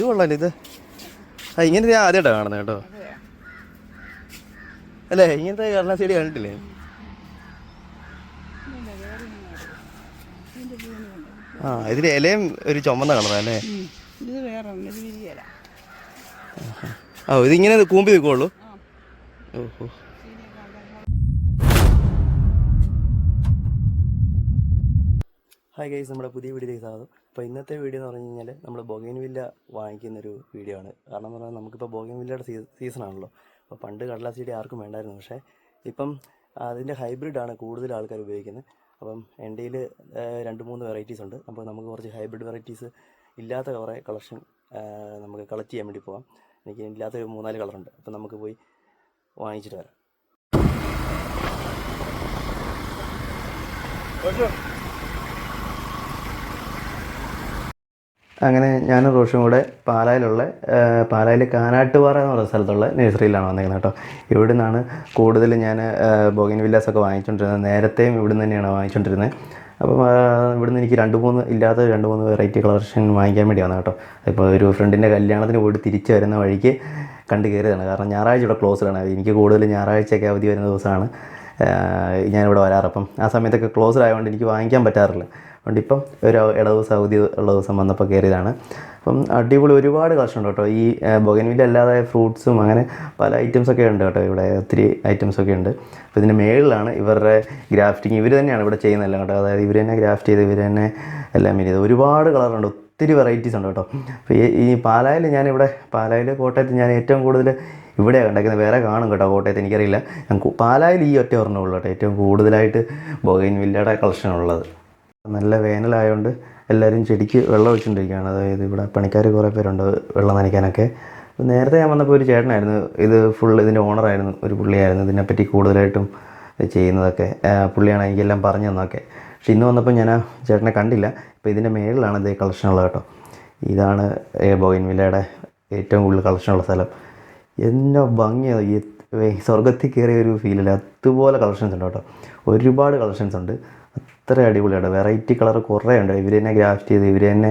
ഇത് കൊള്ളാലോ ഇത്. ആ ഇങ്ങനത്തെ ഞാൻ ആദ്യമായിട്ടാണ് കാണുന്നത് കേട്ടോ. അല്ലേ ഇങ്ങനത്തെ കടലാസ് ചെടി കണ്ടിട്ടില്ലേ? ആ ഇതിൽ ഇലയും ഒരു ചുമന്ന കളറല്ലേ ആ ഇതിങ്ങനെ കൂമ്പി നിൽക്കുള്ളൂ ഓഹോ. ഹായ് ഗൈസ് നമ്മുടെ പുതിയ വീഡിയോയിലേക്ക് സ്വാഗതം. അപ്പോൾ ഇന്നത്തെ വീഡിയോ എന്ന് പറഞ്ഞു കഴിഞ്ഞാൽ നമ്മൾ വാങ്ങിക്കുന്ന ഒരു വീഡിയോ ആണ്. കാരണം എന്ന് പറഞ്ഞാൽ നമുക്കിപ്പോൾ ബൊഗൈൻവില്ലയുടെ സീ സീസൺ ആണല്ലോ. അപ്പോൾ പണ്ട് കടലാസ് ചെടി ആർക്കും വേണ്ടായിരുന്നു. പക്ഷേ ഇപ്പം അതിന്റെ ഹൈബ്രിഡാണ് കൂടുതൽ ആൾക്കാർ ഉപയോഗിക്കുന്നത്. അപ്പം എന്റെ രണ്ട് മൂന്ന് വെറൈറ്റീസ് ഉണ്ട്. അപ്പോൾ നമുക്ക് കുറച്ച് ഹൈബ്രിഡ് വെറൈറ്റീസ് ഇല്ലാത്ത കുറേ കളക്ഷൻ നമുക്ക് കളക്ട് ചെയ്യാൻ വേണ്ടി പോകാം എനിക്ക് ഇല്ലാത്ത മൂന്നാൽ കളറുണ്ട് അപ്പം നമുക്ക് പോയി വാങ്ങിച്ചിട്ട് വരാം. അങ്ങനെ ഞാനും റോഷും കൂടെ പാലായിലുള്ള പാലായിൽ കാനാട്ടുപാറ എന്ന് പറയുന്ന സ്ഥലത്തുള്ള നഴ്സറിയിലാണ് വന്നിരിക്കുന്നത് കേട്ടോ. ഇവിടെ നിന്നാണ് കൂടുതൽ ഞാൻ ബോഗിൻ വില്ലാസൊക്കെ വാങ്ങിച്ചുകൊണ്ടിരുന്നത് നേരത്തെയും ഇവിടെ നിന്ന് തന്നെയാണ് വാങ്ങിച്ചുകൊണ്ടിരുന്നത് അപ്പം ഇവിടുന്ന് എനിക്ക് രണ്ട് മൂന്ന് ഇല്ലാത്ത രണ്ട് മൂന്ന് വെറൈറ്റി കളക്ഷൻ വാങ്ങിക്കാൻ വേണ്ടി വന്നത് കേട്ടോ. ഇപ്പോൾ ഒരു ഫ്രണ്ടിന്റെ കല്യാണത്തിന് പോയിട്ട് തിരിച്ചു വരുന്ന വഴിക്ക് കണ്ട് കയറിയതാണ്. കാരണം ഞായറാഴ്ച ഇവിടെ ക്ലോസ്ഡാണ് എനിക്ക് കൂടുതൽ ഞായറാഴ്ചയൊക്കെ അവധി വരുന്ന ദിവസമാണ് ഞാനിവിടെ വരാറ്. അപ്പം ആ സമയത്തൊക്കെ ക്ലോസ്ഡ് ആയതുകൊണ്ട് എനിക്ക് വാങ്ങിക്കാൻ പറ്റാറില്ല. അതുകൊണ്ട് ഇപ്പം ഒരു ഇട ദിവസം അവധി ഉള്ള ദിവസം വന്നപ്പോൾ കയറിയതാണ്. അപ്പം അടിപൊളി ഒരുപാട് കളക്ഷൻ ഉണ്ട് കേട്ടോ. ഈ ബൊഗൻവില്ല അല്ലാതെ ഫ്രൂട്ട്സും അങ്ങനെ പല ഐറ്റംസൊക്കെ ഉണ്ട് കേട്ടോ. ഇവിടെ ഒത്തിരി ഐറ്റംസൊക്കെ ഉണ്ട്. അപ്പോൾ ഇതിന്റെ മേളിലാണ് ഇവരുടെ ഗ്രാഫ്റ്റിംഗ് ഇവർ തന്നെയാണ് ഇവിടെ ചെയ്യുന്നതെല്ലാം കേട്ടോ. അതായത് ഇവർ തന്നെ ഗ്രാഫ്റ്റ് ചെയ്ത് ഇവർ തന്നെ എല്ലാം ചെയ്ത്. ഒരുപാട് കളറുണ്ട്. ഒത്തിരി വെറൈറ്റീസ് ഉണ്ട് കേട്ടോ. അപ്പോൾ ഈ പാലായിൽ ഞാനിവിടെ പാലായിൽ കോട്ടയത്ത് ഞാൻ ഏറ്റവും കൂടുതൽ ഇവിടെയാണ് കണ്ടേക്കുന്നത്. വേറെ കാണും കേട്ടോ കോട്ടയത്ത്. എനിക്കറിയില്ല. ഞാൻ പാലായിൽ ഈ ഒറ്റ ഒരെണ്ണമുള്ളൂ കേട്ടോ. ഏറ്റവും കൂടുതലായിട്ട് ബൊഗൈൻ വില്ലയുടെ കളക്ഷൻ ഉള്ളത് നല്ല വേനലായതുകൊണ്ട് എല്ലാവരും ചെടിക്ക് വെള്ളം ഒഴിച്ചുകൊണ്ടിരിക്കുകയാണ് അതായത് ഇവിടെ പണിക്കാർ കുറേ പേരുണ്ട് വെള്ളം നനയ്ക്കാനൊക്കെ. നേരത്തെ ഞാൻ വന്നപ്പോൾ ഒരു ചേട്ടനായിരുന്നു. ഇത് ഫുൾ ഇതിന്റെ ഓണറായിരുന്നു ഒരു പുള്ളിയായിരുന്നു. ഇതിനെപ്പറ്റി കൂടുതലായിട്ടും ചെയ്യുന്നതൊക്കെ പുള്ളിയാണ് എനിക്കെല്ലാം പറഞ്ഞു തന്നതൊക്കെ. പക്ഷെ ഇന്ന് വന്നപ്പോൾ ഞാൻ ആ ചേട്ടനെ കണ്ടില്ല. ഇപ്പോൾ ഇതിന്റെ മേളിലാണ് ഇത് കളക്ഷൻ ഉള്ളത് കേട്ടോ. ഇതാണ് ബോയിൻ വില്ലയുടെ ഏറ്റവും കൂടുതൽ കളക്ഷനുള്ള സ്ഥലം. എന്നോ ഭംഗിയാണ് സ്വർഗത്തിൽ കയറിയ ഒരു ഫീലില്ല അതുപോലെ കളക്ഷൻസ് ഉണ്ട് കേട്ടോ. ഒരുപാട് കളക്ഷൻസ് ഉണ്ട്. അത്ര അടിപൊളിയാണ്. വെറൈറ്റി കളർ കുറേ ഉണ്ട്. ഇവർ തന്നെ ഗ്രാഫ്റ്റ് ചെയ്ത് ഇവർ തന്നെ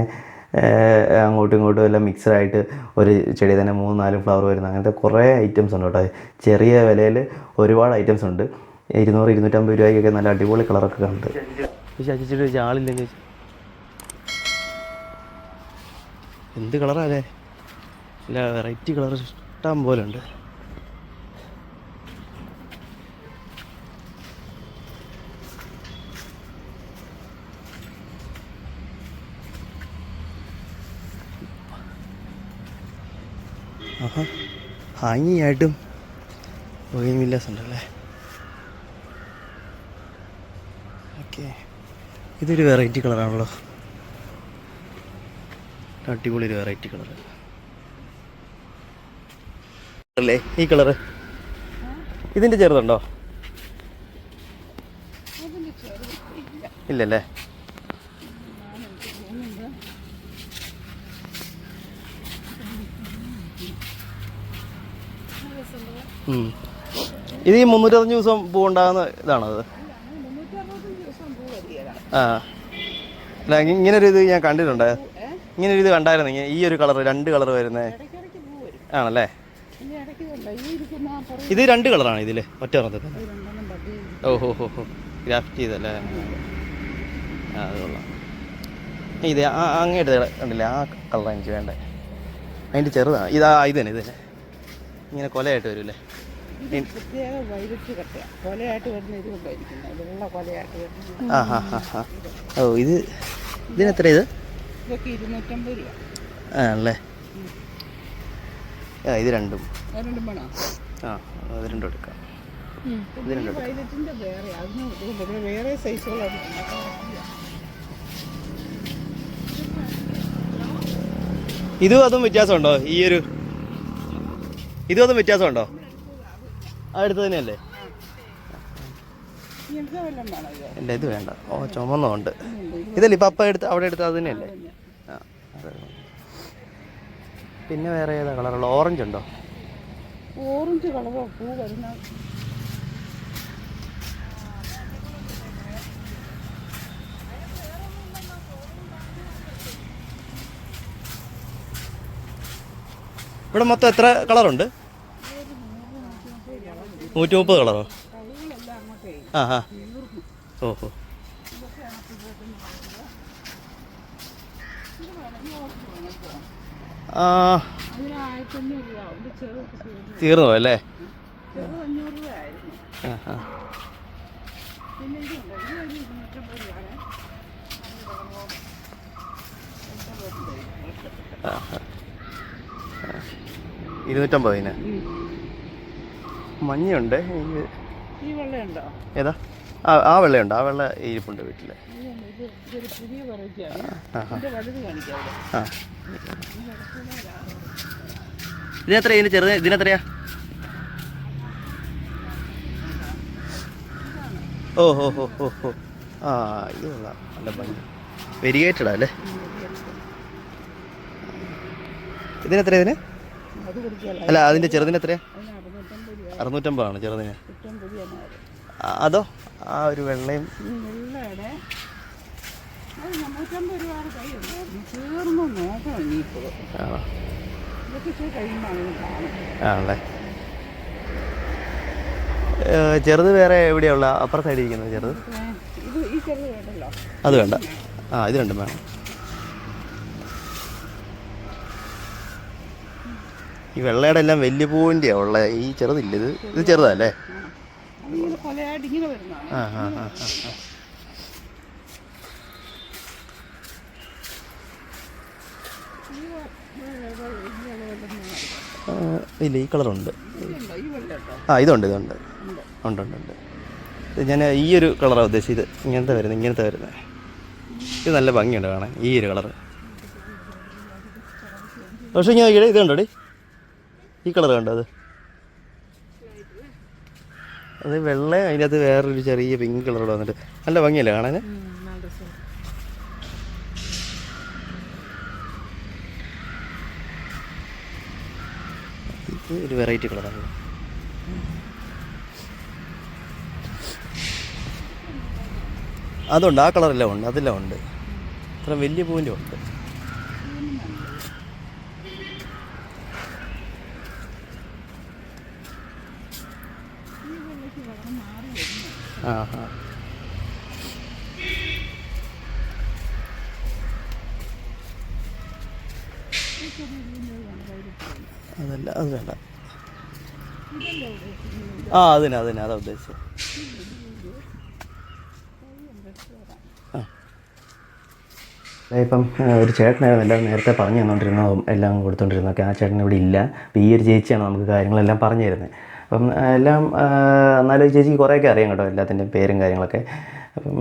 അങ്ങോട്ടും ഇങ്ങോട്ടും എല്ലാം മിക്സഡായിട്ട് ഒരു ചെടി തന്നെ മൂന്ന് നാല് ഫ്ലവർ വരുന്ന അങ്ങനത്തെ കുറേ ഐറ്റംസ് ഉണ്ട് കേട്ടോ. ചെറിയ വിലയിൽ ഒരുപാട് ഐറ്റംസ് ഉണ്ട്. ഇരുന്നൂറ് ഇരുന്നൂറ്റമ്പത് രൂപയ്ക്കൊക്കെ നല്ല അടിപൊളി കളറൊക്കെ ഉണ്ട് എന്ത് കളറാ അല്ലേ വെറൈറ്റി കളർ ഇഷ്ടം പോലെ ഉണ്ട്. ആഹാ. ഹാങ്ങിയായിട്ടും ബോയിൻ വില്ലാസ് ഉണ്ടല്ലേ ഓക്കെ. ഇതൊരു വെറൈറ്റി കളറാണല്ലോ. അടിപൊളി ഒരു വെറൈറ്റി കളർ അല്ലേ ഈ കളറ്? ഇതിന്റെ ചെറുതുണ്ടോ? ഇല്ലല്ലേ? ഇത് ഈ മുന്നൂറ്ററുപത്തഞ്ച് ദിവസം പൂവുണ്ടാകുന്ന ഇതാണത്? ആ. അല്ല ഇങ്ങനൊരു ഇത് ഞാൻ കണ്ടിട്ടുണ്ട്. ഇങ്ങനൊരു ഇത് കണ്ടായിരുന്നു ഈ ഒരു കളർ രണ്ട് കളർ വരുന്നത് ഇടയ്ക്കിടയ്ക്ക് പൂ വരും ആണല്ലേ? ഇത് രണ്ട് കളറാണ് ഇതിൽ ഒറ്റ ഒരെണ്ണത്തിൽ തന്നെ. ഓ ഹോ ഹോ ഗ്രാഫ്റ്റ് ചെയ്തല്ലേ? ആ അത് കൊള്ളാം. ഇത് അങ്ങോട്ട് കണ്ടില്ലേ? ആ കളർ എനിക്ക് വേണ്ടേ. അതിന്റെ ചെറുതാണ്. ഇതാ ഇത് തന്നെ ഇത് തന്നെ. ഇങ്ങനെ കൊലയായിട്ട് വരും അല്ലേ പ്രത്യേക വൈലറ്റ് കട്ടയാണ് കൊലയായിട്ട് വരുന്ന ഇത് വെള്ള കൊലയായിട്ട് വരുന്നത് ആ ഹാ ഹാ ഹാ. ഓ ഇത് ഇതിനെത്ര ഇത്? ഇതൊക്കെ ഇരുന്നൂറ്റമ്പത് രൂപ. ആണല്ലേ? ആ ഇത് രണ്ടും. രണ്ടും വേണോ? ആ അത് രണ്ടും എടുക്കാം. വേറെ അതിന് ഇതുകൊണ്ട് ഇവിടെ വേറെ സൈസുകളാണ് ഇതും അതും വ്യത്യാസമുണ്ടോ? ഈ ഒരു ഇതും വ്യത്യാസമുണ്ടോ? അടുത്ത് തന്നെയല്ലേ? ഇല്ല ഇത് വേണ്ട. ഓ ചുമന്നുണ്ട്. ഇതല്ലേ ഇപ്പം അപ്പം എടുത്ത് അവിടെ എടുത്ത് അത് തന്നെയല്ലേ? പിന്നെ വേറെ ഏതാ കളറുള്ള ഓറഞ്ച് ഉണ്ടോ? ഓറഞ്ച് കളറോ? പൂ വരുന്ന ഇവിടെ മൊത്തം എത്ര കളറുണ്ട്? നൂറ്റി മുപ്പത് കളറോ? ആ ആ. ഓഹോ. ആ. തീർന്നു അല്ലേ? ആ ആ പിന്നെ ഇതുണ്ട് ഇത് ഒരു ഇരുന്നൂറ്റമ്പത് രൂപയാണ് ഇരുന്നൂറ്റമ്പതിന്. വെള്ളയുണ്ടോ? ഏതാ? ആ ആ വെള്ളയുണ്ട്. ആ വെള്ള ഇരിപ്പുണ്ട് വീട്ടിൽ ആ ഇതിന്റെ വലുത് കാണിക്കാം അവിടെ. ആ. ഇതിനെത്ര? ഇതിന് ചെറുത് ഇതിനെത്രയാ? ഓ ഹോ ഹോ ഹോ ഹോ. ആ ഇത് കൊള്ളാം. നല്ല ഭംഗി. വെരിയേറ്റഡാ അല്ലേ? ഇതിനെത്ര ഇതിന്? അല്ല അതിന്റെ ചെറുതിന് എത്രയാ? അറുന്നൂറ്റമ്പതാണ് ചെറുതിന്. അതോ? ആ ഒരു വെള്ളയും ആണല്ലേ? ചെറുത് വേറെ എവിടെയുള്ള അപ്പുറ സൈഡിൽ ഇരിക്കുന്നത് ചെറുത്? അത് വേണ്ട. ആ ഇത് രണ്ടും വേണം. ഈ വെള്ളയുടെ എല്ലാം വലിയ പൂവിന്റെയാ ഉള്ള ഈ ചെറുതില്ല? ഇത് ഇത് ചെറുതല്ലേ? ഇല്ല ഈ കളറുണ്ട്. ആ ഇതുണ്ട് ഇതുണ്ട്. ഉണ്ട് ഉണ്ട് ഉണ്ട്. ഞാൻ ഈ ഒരു കളറാണ് ഉദ്ദേശിച്ചത്. ഇങ്ങനത്തെ വരുന്നത് ഇങ്ങനത്തെ വരുന്നത് ഇത് നല്ല ഭംഗിയുണ്ട് കാണാൻ. ഈ ഒരു കളറ്. പക്ഷേ ഇങ്ങനെ നോക്കിയേ ഇത് കണ്ടോടി ഈ കളർ കണ്ടത് അത്? വെള്ള അതിനകത്ത് വേറൊരു ചെറിയ പിങ്ക് കളർ വന്നിട്ട്. നല്ല ഭംഗിയല്ലേ കാണാൻ? നല്ല ഇത് ഒരു വെറൈറ്റി കളറാണ് അതുണ്ട് ആ കളറെല്ലാം ഉണ്ട് അതെല്ലാം ഉണ്ട്. അത്ര വലിയ പൂവിന്റെ ഉണ്ട്. അതല്ല അത് വേണ്ട. ആ അതിന് അതിന് അതാ ഉദ്ദേശിച്ചത്. ഇപ്പം ഒരു ചേട്ടനായിരുന്നു എല്ലാം നേരത്തെ പറഞ്ഞു തന്നുകൊണ്ടിരുന്നതും എല്ലാം കൊടുത്തുകൊണ്ടിരുന്നതൊക്കെ ആ ചേട്ടൻ ഇവിടെ ഇല്ല. ഈ ഒരു ചേച്ചിയാണ് നമുക്ക് കാര്യങ്ങളെല്ലാം പറഞ്ഞു തരുന്നത്. അപ്പം എല്ലാം എന്നാലും ചേച്ചിക്ക് കുറേയൊക്കെ അറിയാം കേട്ടോ എല്ലാത്തിന്റെയും പേരും കാര്യങ്ങളൊക്കെ. അപ്പം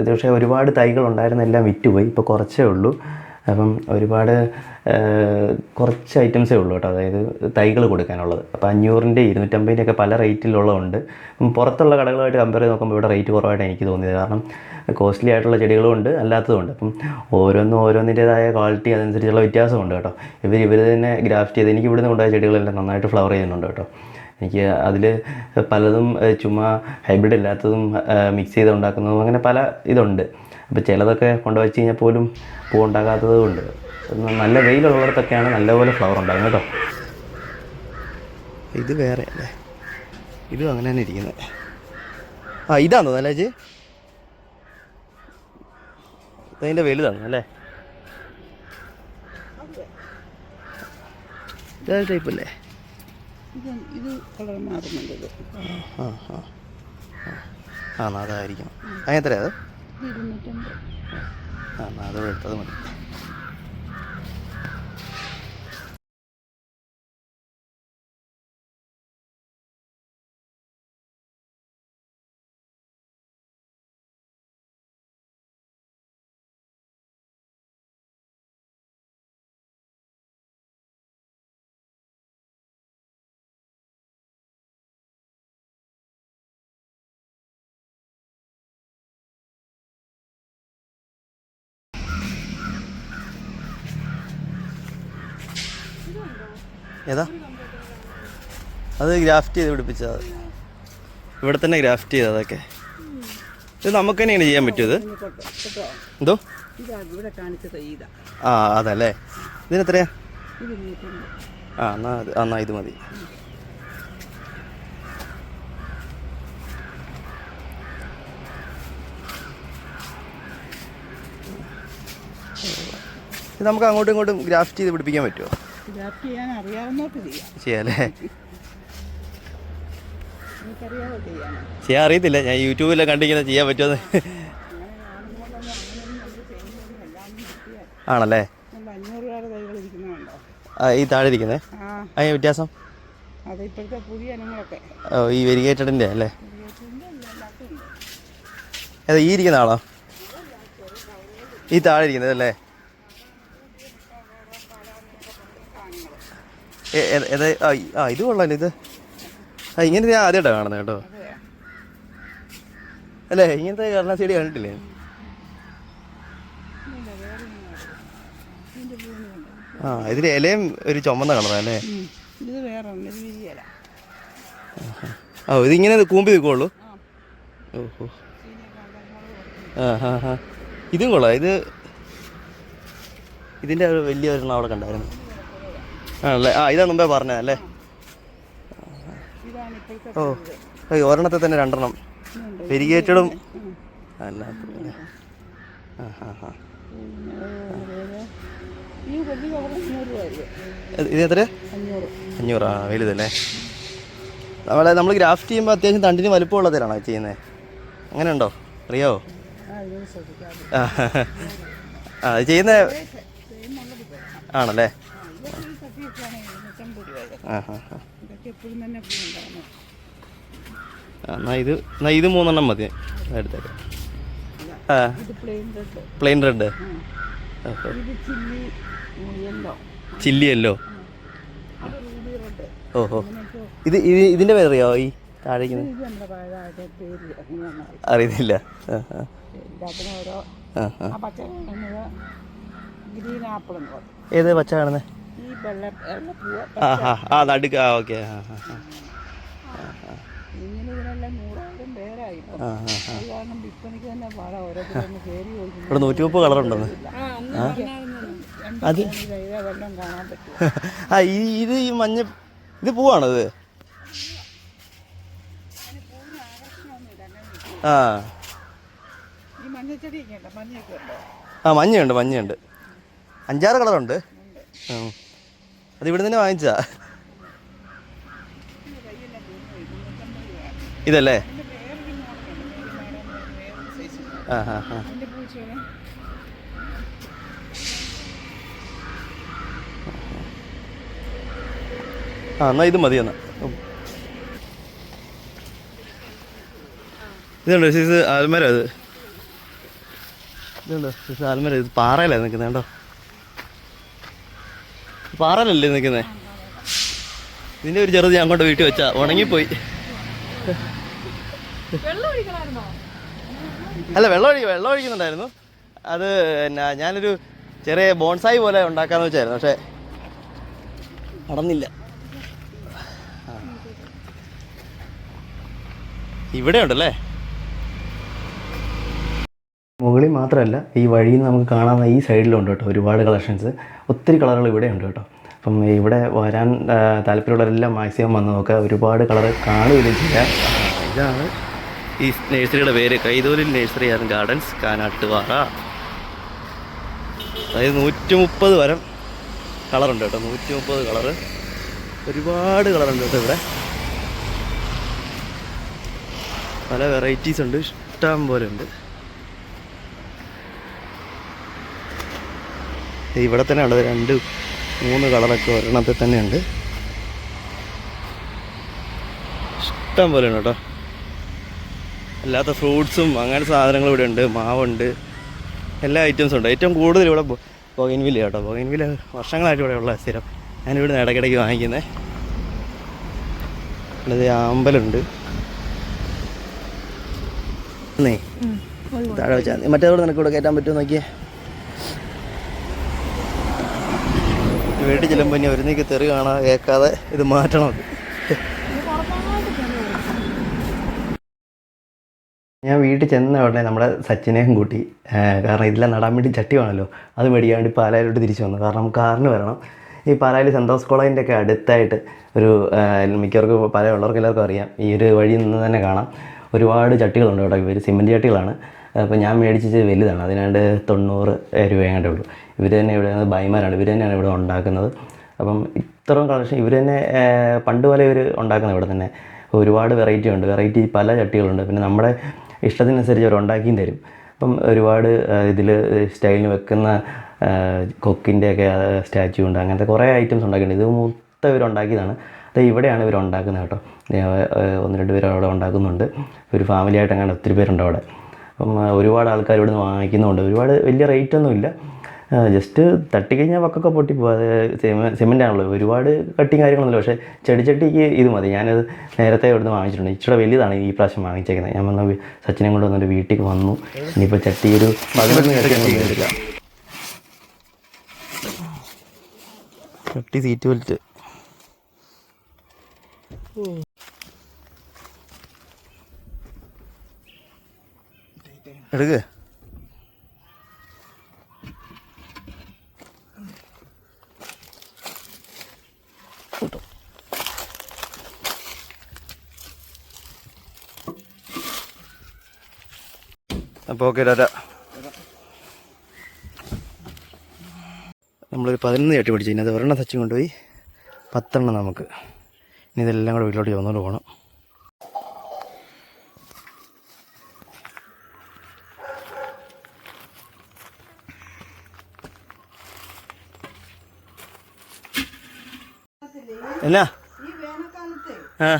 ഇത് പക്ഷേ ഒരുപാട് തൈകളുണ്ടായിരുന്ന എല്ലാം വിറ്റുപോയി ഇപ്പോൾ കുറച്ചേ ഉള്ളൂ. അപ്പം ഒരുപാട് കുറച്ച് ഐറ്റംസേ ഉള്ളൂ കേട്ടോ അതായത് തൈകൾ കൊടുക്കാനുള്ളത്. അപ്പോൾ അഞ്ഞൂറിന്റെ ഇരുന്നൂറ്റമ്പതിന്റെ ഒക്കെ പല റേറ്റിലുള്ളതുണ്ട്. അപ്പം പുറത്തുള്ള കടകളുമായിട്ട് കമ്പയർ ചെയ്ത് നോക്കുമ്പോൾ ഇവിടെ റേറ്റ് കുറവായിട്ട് എനിക്ക് തോന്നിയത്. കാരണം കോസ്റ്റ്ലി ആയിട്ടുള്ള ചെടികളും ഉണ്ട് അല്ലാത്തതും അപ്പം ഓരോന്നും ഓരോന്നിന്റേതായ ക്വാളിറ്റി അതനുസരിച്ചുള്ള വ്യത്യാസമുണ്ട് കേട്ടോ. ഇവർ ഇവർ തന്നെ ഗ്രാഫ്റ്റ് ചെയ്ത് എനിക്ക് ഇവിടുന്ന് കൊണ്ടുപോയ ചെടികളെല്ലാം നന്നായിട്ട് ഫ്ലവർ ചെയ്യുന്നുണ്ട് കേട്ടോ. എനിക്ക് അതിൽ പലതും ചുമ്മാ ഹൈബ്രിഡ് ഇല്ലാത്തതും മിക്സ് ചെയ്ത് ഉണ്ടാക്കുന്നതും അങ്ങനെ പല ഇതുണ്ട്. അപ്പോൾ ചിലതൊക്കെ കൊണ്ടുവച്ച് കഴിഞ്ഞാൽ പോലും പൂ ഉണ്ടാകാത്തതും ഉണ്ട്. നല്ല വെയിലുള്ളിടത്തൊക്കെയാണ് നല്ലപോലെ ഫ്ലവർ ഉണ്ടാകുന്നത് കേട്ടോ. ഇത് വേറെ അല്ലേ? ഇതും അങ്ങനെ തന്നെ ഇരിക്കുന്നത് ആ ഇതാണോ നല്ല ചേച്ചി ഇതിന്റെ വലുതാണ് അല്ലേ? ഇതാ ടൈപ്പ് അല്ലേ? ഇത് ഇത് കളർ മാറുന്നുണ്ട് ഇത്. ആ ആ ആ അതായിരിക്കണം അതിനെത്ര അത്? ഇരുന്നൂറ്റമ്പത്. ആ എന്നാൽ അതോടെ എടുത്തത് മതി. ഏതാ? അത് ഗ്രാഫ്റ്റ് ചെയ്ത് പിടിപ്പിച്ചത്. ഇവിടെ തന്നെ ഗ്രാഫ്റ്റ് ചെയ്ത അതൊക്കെ. ഇത് നമുക്ക് തന്നെയാണ് ചെയ്യാൻ എന്തോ? ഇതാ ഇതാ ആ അതല്ലേ. ഇതിനെത്രയാ ആ എന്നാ എന്നാ ഇത് മതി. ഇത് നമുക്ക് അങ്ങോട്ടും ഇങ്ങോട്ടും ഗ്രാഫ്റ്റ് ചെയ്ത് പിടിപ്പിക്കാൻ പറ്റുമോ? ചെയ്യാൻ അറിയാവുന്നവർക്ക് ചെയ്യാം. ചെയ്യാല്ലേ എനിക്കറിയാതെ ചെയ്യാനോ ചെയ്യാൻ അറിയത്തില്ല. ഞാൻ യൂട്യൂബിലൊക്കെ കണ്ടിങ്ങനെ ചെയ്യാൻ പറ്റുമെന്ന് ആണല്ലേ? നല്ല അഞ്ഞൂറ് രൂപയുടെ തൈകൾ ഇരിക്കുന്നുണ്ടോ? ആ, ഈ താഴെ ഇരിക്കുന്നേ? അതിന് വ്യത്യാസം? അത് ഇപ്പോഴത്തെ പുതിയ ഇനങ്ങളൊക്കെ ഓ, ഈ വെരിഗേറ്റഡിന്റെ അല്ലേ? അതെ ഈ ഇരിക്കുന്ന ആളോ? ഈ താഴെ ഇരിക്കുന്നത് അല്ലേ? ആ ആ ഇത് കൊള്ളാൻ ഇത്. ആ ഇങ്ങനത്തെ ഞാൻ ആദ്യമായിട്ടാണ് കാണുന്നത് കേട്ടോ. അല്ലേ ഇങ്ങനത്തെ ചെടി കണ്ടിട്ടില്ലേ. ആ ഇതിൽ ഇലയും ഒരു ചുമന്ന കളറല്ലേ ഓ ഇതിങ്ങനെ കൂമ്പി നിൽക്കുള്ളൂ ആ. ഓഹോ. ആ ഹാ ഹാ ഇതും കൊള്ളാം ഇത് ഇതിന്റെ വലിയ ഒരെണ്ണം അവിടെ കണ്ടായിരുന്നു. ആണല്ലേ? ആ ഇതാ മുമ്പേ പറഞ്ഞതല്ലേ ഓ ഒരെണ്ണത്തെ തന്നെ രണ്ടെണ്ണം. വെരിഗേറ്റഡും ഉം. അല്ലാത്ത ആ കവർ രൂപ ഇത് എത്ര അഞ്ഞൂറ്. വലുതല്ലേ? നമ്മളെ നമ്മൾ ഗ്രാഫ്റ്റ് ചെയ്യുമ്പോൾ അത്യാവശ്യം തണ്ടിന് വലുപ്പമുള്ളതിലാണോ ചെയ്യുന്നത് അങ്ങനെ ഉണ്ടോ? അറിയോ ആ ആ ആ. ചെയ്യുന്ന? ആണല്ലേ? എന്നാ ഇത് എന്നാ ഇത് മൂന്നെണ്ണം മതി. എടുത്തേക്കാം. ആ. പ്ലെയിൻ റെഡ് ചില്ലി യെല്ലോ ഓഹോ ഇത് ഇത് ഇതിന്റെ പേര് അറിയാമോ ഈ താഴേക്ക് അറിയുന്നില്ല ഏത് പച്ച കാണുന്നത് ആ ആ നടുക്ക് ആ ഓക്കെ ആ ആ ആ. ആ ആ ഇവിടെ നൂറ്റി മുപ്പത് കളറുണ്ടെന്ന് അത്? ആ ഈ ഇത് ഈ മഞ്ഞ ഇത് ആ. ഈ മഞ്ഞച്ചെടിയൊക്കെ ഉണ്ട്? ആ മഞ്ഞയുണ്ട് മഞ്ഞയുണ്ട്. അഞ്ചാറ് കളറുണ്ട്. ഉം. അത് ഇവിടെ തന്നെ രൂപ ഇതല്ലേ? ആ ഹാ ആ. ഇത് മതി എന്നാ. ഇതുണ്ടോ സൈസ് ആൽമര ഇത് ഇതുണ്ട് ആൽമര ഇത് പാറയിലാണ് നിൽക്കുന്നത് കേട്ടോ പാറയിലല്ലേ നിൽക്കുന്നത് ഇതിന്റെ ഒരു ചെറുത് ഞാൻ കൊണ്ട് വീട്ടിൽ വെച്ചാ ഉണങ്ങിപ്പോയി. അല്ല വെള്ളം ഒഴിക്കും വെള്ളം ഒഴിക്കുന്നുണ്ടായിരുന്നു അത് എന്നാ ഞാനൊരു ചെറിയ ബോൺസായി പോലെ ഉണ്ടാക്കാന്ന് വെച്ചായിരുന്നു പക്ഷേ നടന്നില്ല. ഇവിടെ ഉണ്ടല്ലേ മുകളിൽ മാത്രമല്ല ഈ വഴിയിൽ നമുക്ക് കാണാവുന്ന ഈ സൈഡിലുണ്ട് കേട്ടോ ഒരുപാട് കളക്ഷൻസ്. ഒത്തിരി കളറുകൾ ഇവിടെ ഉണ്ട് കേട്ടോ. അപ്പം ഇവിടെ വരാൻ താല്പര്യമുള്ളവരെല്ലാം മാക്സിമം വന്ന് നോക്കുക. ഒരുപാട് കളർ കാണുകയും ചെയ്യാം. ഇതാണ് ഈ നേഴ്സറിയുടെ പേര്. കൈതോലിൽ നേഴ്സറി ആൻഡ് ഗാർഡൻസ് കാനാട്ടുപാറ അതായത് നൂറ്റി മുപ്പത് വരം കളറുണ്ട് കേട്ടോ. നൂറ്റി മുപ്പത് കളറ്. ഒരുപാട് കളറുണ്ട് കേട്ടോ ഇവിടെ. പല വെറൈറ്റീസ് ഉണ്ട്. ഇഷ്ടം പോലെ ഉണ്ട്. ഇവിടെ തന്നെ ഉള്ളത് രണ്ട് മൂന്ന് കളറൊക്കെ ഒരെണ്ണത്തിൽ തന്നെയുണ്ട്. ഇഷ്ടം പോലെയാണ് കേട്ടോ. അല്ലാത്ത ഫ്രൂട്ട്സും അങ്ങനത്തെ സാധനങ്ങളും ഇവിടെ ഉണ്ട് മാവുണ്ട്. എല്ലാ ഐറ്റംസും ഉണ്ട്. ഏറ്റവും കൂടുതൽ ഇവിടെ ബൊഗൈൻവില്ല കേട്ടോ. ബൊഗൈൻവില്ല വർഷങ്ങളായിട്ട് ഇവിടെ ഉള്ള സ്ഥിരം. ഞാനിവിടെ നിന്ന് ഇടയ്ക്കിടയ്ക്ക് വാങ്ങിക്കുന്നത് ഉള്ളത് അമ്പലമുണ്ട് മറ്റേ താഴെ വെച്ചാൽ നിനക്ക് ഇവിടെ കയറ്റാൻ പറ്റുമോ നോക്കിയേ. വീട്ടിൽ ചെല്ലുമ്പോൾ ഇനി ഒരു നീക്ക് തെറി കാണാ കേൾക്കാതെ ഇത് മാറ്റണം. ഞാൻ വീട്ടിൽ ചെന്ന ഉടനെ നമ്മുടെ സച്ചിനെയും കൂട്ടി കാരണം ഇതെല്ലാം നടാൻ വേണ്ടി ചട്ടി വേണമല്ലോ അത് മേടിക്കാൻ വേണ്ടി പാലായിലോട്ട് തിരിച്ചു വന്നു. കാരണം കാറിന് വരണം. ഈ പാലായിൽ സന്തോഷ് കോളേജിന്റെ ഒക്കെ അടുത്തായിട്ട് ഒരു മിക്കവർക്കും പല ഉള്ളവർക്കും എല്ലാവർക്കും അറിയാം. ഈ ഒരു വഴി നിന്ന് തന്നെ കാണാം. ഒരുപാട് ചട്ടികളുണ്ട് ഇവിടെ ഇവർ സിമെന്റ് ചട്ടികളാണ്. അപ്പോൾ ഞാൻ മേടിച്ചത് വലുതാണ്. അതിനാണ്ട് തൊണ്ണൂറ് രൂപ ഉള്ളൂ. ഇവർ തന്നെ ഇവിടെ ബൈമാരാണ്. ഇവർ തന്നെയാണ് ഇവിടെ ഉണ്ടാക്കുന്നത്. അപ്പം ഇത്രയും കളക്ഷൻ ഇവർ തന്നെ പണ്ട് പോലെ ഇവർ ഉണ്ടാക്കുന്നത് ഇവിടെ തന്നെ. ഒരുപാട് വെറൈറ്റി ഉണ്ട്. വെറൈറ്റി പല ചട്ടികളുണ്ട്. പിന്നെ നമ്മുടെ ഇഷ്ടത്തിനനുസരിച്ച് അവർ ഉണ്ടാക്കിയും തരും. അപ്പം ഒരുപാട് ഇതിൽ സ്റ്റൈലിന് വെക്കുന്ന കൊക്കിന്റെയൊക്കെ സ്റ്റാച്ചു ഉണ്ട്. അങ്ങനത്തെ കുറേ ഐറ്റംസ് ഉണ്ടാക്കിയിട്ടുണ്ട്. ഇത് മൊത്തം ഇവരുണ്ടാക്കിയതാണ് അത് ഇവിടെയാണ് ഇവർ ഉണ്ടാക്കുന്നത് കേട്ടോ. ഒന്ന് രണ്ട് പേര് അവിടെ ഉണ്ടാക്കുന്നുണ്ട്. ഒരു ഫാമിലി ആയിട്ട് അങ്ങനെ ഒത്തിരി പേരുണ്ട് അവിടെ. അപ്പം ഒരുപാട് ആൾക്കാർ ഇവിടെ നിന്ന് വാങ്ങിക്കുന്നുണ്ട് ഒരുപാട് വലിയ റേറ്റ് ഒന്നുമില്ല. ജസ്റ്റ് തട്ടിക്കഴിഞ്ഞാൽ വക്കൊക്കെ പൊട്ടിപ്പോകും അത് സിമെന്റ് ആണല്ലോ ഒരുപാട് കട്ടിങ് കാര്യങ്ങളൊന്നുമില്ല. പക്ഷേ ചെടിച്ചട്ടിക്ക് ഇത് മതി. ഞാനത് നേരത്തെ ഇവിടുന്ന് വാങ്ങിച്ചിട്ടുണ്ട്. ഇച്ചിരി വലിയതാണ് ഈ പ്രാവശ്യം വാങ്ങിച്ചേക്കുന്നത്. ഞാൻ വന്ന സച്ചിനെ കൊണ്ട് വന്നിട്ട് വീട്ടിൽ വന്നു. ഇനിയിപ്പോൾ ചട്ടി ഒരു പതിനൊന്ന് ചട്ടി എടുക്കാം ചട്ടി സീറ്റ് വലിച്ച് എടുക്ക്. അപ്പോൾ ഓക്കെ ടാറ്റ. നമ്മളൊരു പതിനൊന്ന് ചട്ടി പിടിച്ചു. ഇനി അത് ഒരെണ്ണം സച്ചിൻ കൊണ്ടുപോയി. പത്തെണ്ണം നമുക്ക്. ഇനി ഇതെല്ലാം കൂടെ വീട്ടിലോട്ട് ചുവന്നുകൊണ്ട് പോകണം എന്നാ? വേനൽക്കാലത്തെ. ആ.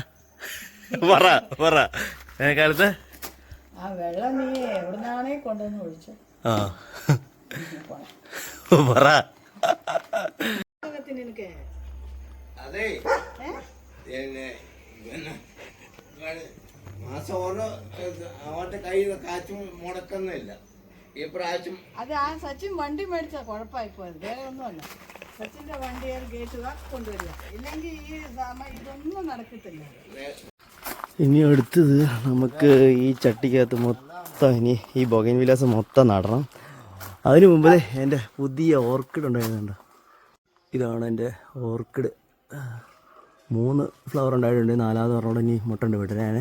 പറ പറ. കാലത്ത് ആ വെള്ളം നീ എവിടുന്നാണേ കൊണ്ടുവന്ന് ഒഴിച്ചു. ആ. പറ. നിനക്ക് അതെ. മാസം ഓരോ ഇത് കയ്യിൽ നിന്ന് മുടക്കുന്നില്ല. ഈ പ്രാവശ്യം അത് ആ സച്ചിൻ വണ്ടി മേടിച്ച കുഴപ്പമായി പോയത് വേറെ ഒന്നുമല്ല. സച്ചിന്റെ വണ്ടി ഗേറ്റ് കൊണ്ടുവരിക. ഇല്ലെങ്കിൽ ഈ സമയം ഇതൊന്നും നടക്കത്തില്ല. ഇനി അടുത്തത് നമുക്ക് ഈ ചട്ടിക്കകത്ത് മൊത്തം ഇനി ഈ ബൊഗൈൻ വിലാസ് മൊത്തം നടണം. അതിനു മുമ്പേ എന്റെ പുതിയ ഓർക്കിഡ് ഉണ്ടായിരുന്നുണ്ട്. ഇതാണ് എന്റെ ഓർക്കിഡ്. മൂന്ന് ഫ്ലവർ ഉണ്ടായിട്ടുണ്ട് നാലാമത് പറഞ്ഞോണ്ട് ഇനി മുട്ടുണ്ട് വിട്ടേ ഞാൻ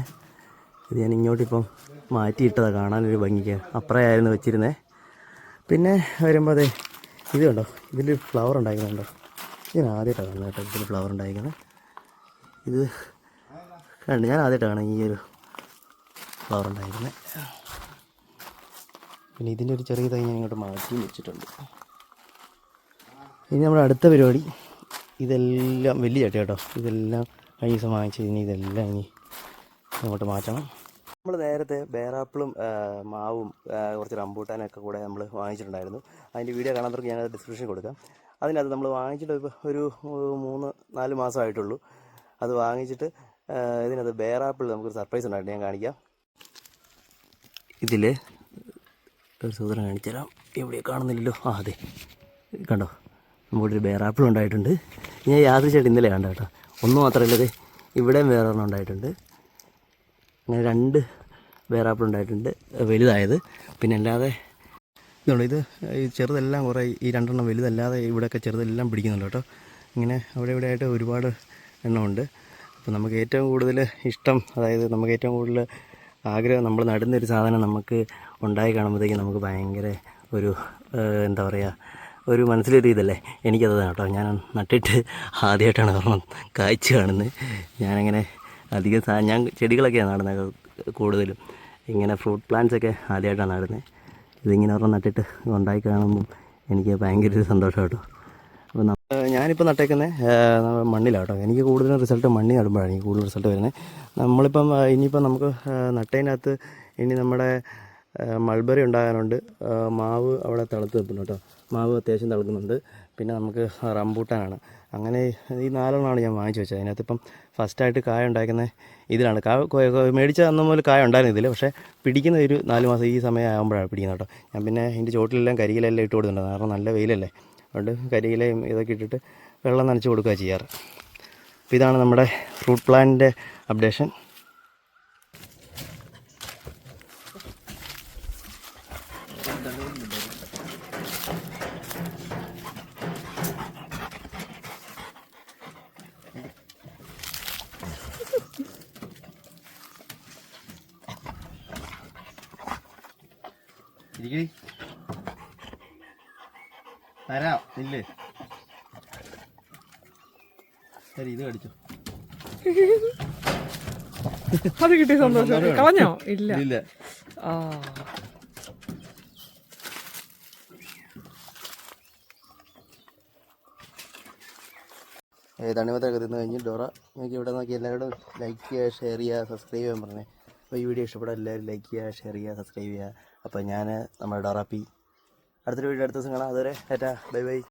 ഇത് ഞാൻ ഇങ്ങോട്ടിപ്പം മാറ്റിയിട്ടതാണ് കാണാനൊരു ഭംഗിക്ക്. അപ്പുറമായിരുന്നു വെച്ചിരുന്നേ. പിന്നെ വരുമ്പോൾ അതെ ഇത് കണ്ടോ? ഇതിൽ ഫ്ലവർ ഉണ്ടായിരുന്നുണ്ടോ? ഞാൻ ആദ്യമായിട്ടാണ് കേട്ടോ ഇതിൽ ഫ്ലവർ ഉണ്ടായിരിക്കുന്നത് ഇത് കണ്ട് ഞാൻ ആദ്യമായിട്ടാണ് ഈ ഒരു ഫ്ലവർ ഉണ്ടായിരുന്നത് പിന്നെ ഇതിന്റെ ഒരു ചെറിയ തൈ ഞാൻ ഇങ്ങോട്ട് മാറ്റി വെച്ചിട്ടുണ്ട്. ഇനി നമ്മുടെ അടുത്ത പരിപാടി. ഇതെല്ലാം വലിയ ചട്ടി കേട്ടോ. ഇതെല്ലാം കഴിഞ്ഞ ദിവസം വാങ്ങിച്ച് ഇനി ഇതെല്ലാം ഇനി അങ്ങോട്ട് മാറ്റണം. നമ്മൾ നേരത്തെ ബേറാപ്പിളും മാവും കുറച്ച് റംബൂട്ടാനൊക്കെ കൂടെ നമ്മൾ വാങ്ങിച്ചിട്ടുണ്ടായിരുന്നു. അതിന്റെ വീഡിയോ കാണാൻ കാണാത്തവർക്ക് ഞാനത് ഡിസ്ക്രിപ്ഷൻ കൊടുക്കാം. അതിനകത്ത് നമ്മൾ വാങ്ങിച്ചിട്ട് ഒരു മൂന്ന് നാല് മാസമായിട്ടുള്ളൂ. അത് വാങ്ങിച്ചിട്ട് ഇതിനകത്ത് ബേറാപ്പിൾ നമുക്കൊരു സർപ്രൈസ് ഉണ്ടായിട്ട് ഞാൻ കാണിക്കാം. ഇതിൽ ഒരു സൂത്രം കാണിച്ചു തരാം. എവിടെയോ കാണുന്നില്ലല്ലോ. ആ അതെ. കണ്ടോ? നമുക്കൊരു ബേറാപ്പിൾ ഉണ്ടായിട്ടുണ്ട്. ഞാൻ യാദൃശ്യമായിട്ട് ഇന്നലെ കണ്ട കേട്ടോ. ഒന്നും മാത്രമല്ല ഇത്. ഇവിടെയും വേറെ ഒരെണ്ണം ഉണ്ടായിട്ടുണ്ട്. അങ്ങനെ രണ്ട് ബേറാപ്പിൾ ഉണ്ടായിട്ടുണ്ട്. വലുതായത്. പിന്നെ അല്ലാതെ ഇതുണ്ട്. ഇത് ചെറുതെല്ലാം കുറേ ഈ രണ്ടെണ്ണം വലുതല്ലാതെ ഇവിടെയൊക്കെ ചെറുതെല്ലാം പിടിക്കുന്നുണ്ട് കേട്ടോ. ഇങ്ങനെ അവിടെ ഇവിടെ ആയിട്ട് ഒരുപാട് എണ്ണമുണ്ട് അപ്പോൾ നമുക്ക് ഏറ്റവും കൂടുതൽ ഇഷ്ടം അതായത് നമുക്ക് ഏറ്റവും കൂടുതൽ ആഗ്രഹം നമ്മൾ നടുന്നൊരു സാധനം നമുക്ക് ഉണ്ടായി കാണുമ്പോഴത്തേക്കും നമുക്ക് ഭയങ്കര ഒരു എന്താ പറയുക ഒരു മനസ്സിലൊരു ഇതല്ലേ? എനിക്കത് കേട്ടോ. ഞാൻ നട്ടിട്ട് ആദ്യമായിട്ടാണ് ഒരെണ്ണം കാഴ്ച കാണുന്നത്. ഞാനങ്ങനെ അധികം സാ ഞാൻ ചെടികളൊക്കെയാണ് നടുന്നത് കൂടുതലും. ഇങ്ങനെ ഫ്രൂട്ട് പ്ലാന്റ്സ് ഒക്കെ ആദ്യമായിട്ടാണ് നടുന്നത്. ഇതിങ്ങനെ ഒരെണ്ണം നട്ടിട്ട് ഉണ്ടായി കാണുമ്പം എനിക്ക് ഭയങ്കര ഒരു സന്തോഷം കേട്ടോ. ഞാനിപ്പോൾ നട്ടേക്കുന്നത് മണ്ണിലാണ് കേട്ടോ എനിക്ക് കൂടുതലും റിസൾട്ട് മണ്ണിൽ നടുമ്പോഴാണ് എനിക്ക് കൂടുതൽ റിസൾട്ട് വരുന്നത് നമ്മളിപ്പം ഇനിയിപ്പം നമുക്ക് നട്ടതിനകത്ത് ഇനി നമ്മുടെ മൾബറി ഉണ്ടാകാനുണ്ട്. മാവ് അവിടെ തിളത്ത് വെക്കുന്നു കേട്ടോ. മാവ് അത്യാവശ്യം തിളക്കുന്നുണ്ട് പിന്നെ നമുക്ക് റംബൂട്ടാനാണ്. അങ്ങനെ ഈ നാലെണ്ണമാണ് ഞാൻ വാങ്ങിച്ചു വെച്ചത്. അതിനകത്ത് ഇപ്പം ഫസ്റ്റായിട്ട് കായ ഉണ്ടാക്കുന്ന ഇതിലാണ്. കായ മേടിച്ച അന്ന് മുതൽ കായ ഉണ്ടായിരുന്നു ഇതിൽ പക്ഷേ പിടിക്കുന്ന ഒരു നാല് മാസം ഈ സമയം ആകുമ്പോഴാണ് പിടിക്കുന്നത് കേട്ടോ. ഞാൻ പിന്നെ ഇതിന്റെ ചോട്ടിലെല്ലാം കരിയിലെല്ലാം ഇട്ട് കൊടുത്തിട്ടുണ്ട് കാരണം നല്ല വെയിലല്ലേ. അതുകൊണ്ട് കരിയിലയും ഇതൊക്കെ ഇട്ടിട്ട് വെള്ളം നനച്ച് കൊടുക്കുക ചെയ്യാറ്. അപ്പോൾ ഇതാണ് നമ്മുടെ ഫ്രൂട്ട് പ്ലാന്റിന്റെ അപ്ഡേഷൻ ഇരിക്കേ. തരാം. ഇല്ലേ? ശരി ഇത് കടിച്ചോ. അത് കിട്ടിയ സന്തോഷം. കളഞ്ഞോ? ഇല്ല. ഇല്ല. ആ. തണിമത്തൊക്കെ തിന്നു കഴിഞ്ഞ് ഡോറ. നിങ്ങൾക്ക് ഇവിടെ നോക്കി എല്ലാവരോടും ലൈക്ക് ചെയ്യുക ഷെയർ ചെയ്യുക സബ്സ്ക്രൈബ് ചെയ്യാൻ പറഞ്ഞേ. അപ്പോൾ ഈ വീഡിയോ ഇഷ്ടപ്പെടാൻ എല്ലാവരും ലൈക്ക് ചെയ്യുക ഷെയർ ചെയ്യുക സബ്സ്ക്രൈബ് ചെയ്യുക. അപ്പോൾ ഞാൻ നമ്മുടെ ഡോറ പി. അടുത്തൊരു വീഡിയോ അടുത്ത ദിവസം കാണാം. അതുവരെ ടാറ്റാ. Bye bye.